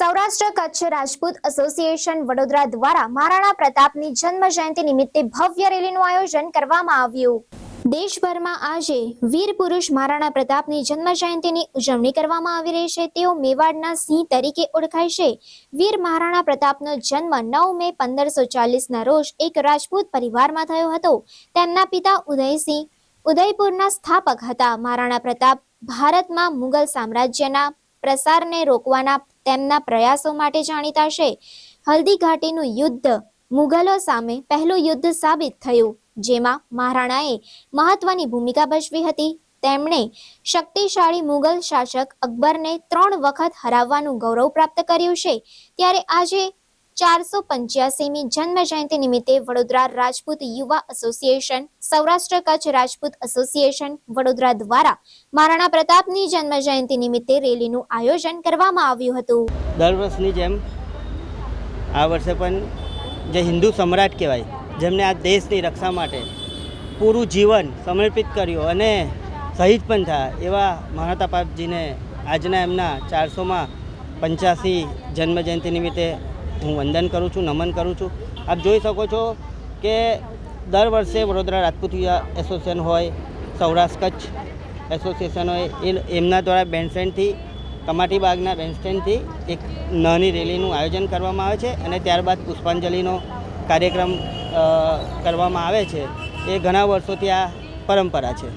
Saurashtra Kutch Rajput association Vadodara દ્વારા મહારાણા પ્રતાપની જન્મ જયંતિ નિમિત્તે ભવ્ય રેલીનું આયોજન કરવામાં આવ્યું. દેશભરમાં આજે વીર પુરુષ મહારાણા પ્રતાપની જન્મ જયંતિની ઉજવણી કરવામાં આવી રહી છે. તેઓ મેવાડના સિંહ તરીકે ઓળખાય છે. વીર મહારાણા પ્રતાપનો જન્મ નવ મે પંદરસો ચાલીસના રોજ એક રાજપૂત પરિવારમાં થયો હતો. તેમના પિતા ઉદયસિંહ ઉદયપુરના સ્થાપક હતા. મહારાણા પ્રતાપ ભારતમાં મુગલ સામ્રાજ્યના પ્રસારને રોકવાના તેમના પ્રયાસો માટે જાણીતા છે. હલ્દી ઘાટીનું યુદ્ધ મુગલો સામે પહેલું યુદ્ધ સાબિત થયું, જેમાં મહારાણાએ મહત્વની ભૂમિકા ભજવી હતી. તેમણે શક્તિશાળી મુગલ શાસક અકબરને ત્રણ વખત હરાવવાનું ગૌરવ પ્રાપ્ત કર્યું છે. ત્યારે આજે ચારસો પંચ્યાસીમી જન્મ જયંતિ નિમિત્તે વડોદરા રાજપૂત યુવા એસોસિએશન, સૌરાષ્ટ્ર કચ્છ રાજપૂત એસોસિએશન, વડોદરા દ્વારા મહારાણા પ્રતાપની જન્મ જયંતિ નિમિત્તે રેલીનું આયોજન કરવામાં આવ્યું હતું. દર વર્ષની જેમ આ વર્ષે પણ જે હિન્દુ સમ્રાટ કહેવાય, જેમને આ દેશની રક્ષા માટે પૂરું જીવન સમર્પિત કર્યું અને શહીદ પણ થયા, એવા મહારાતા પ્રતાપજીને આજના એમના ચારસોમાં પંચ્યાસી જન્મજયંતિ નિમિત્તે હું વંદન કરું છું, નમન કરું છું. આપ જોઈ શકો છો કે દર વર્ષે વડોદરા રાજપૂતિયા એસોસિએશન હોય, સૌરાષ્ટ્ર કચ્છ એસોસિએશન હોય, એ એમના દ્વારા બેન્ડસ્ટેન્ડથી કમાટીબાગના કમાટી બાગના બેન્ડ એક નાની રેલીનું આયોજન કરવામાં આવે છે અને ત્યારબાદ પુષ્પાંજલિનો કાર્યક્રમ કરવામાં આવે છે. એ ઘણા વર્ષોથી આ પરંપરા છે.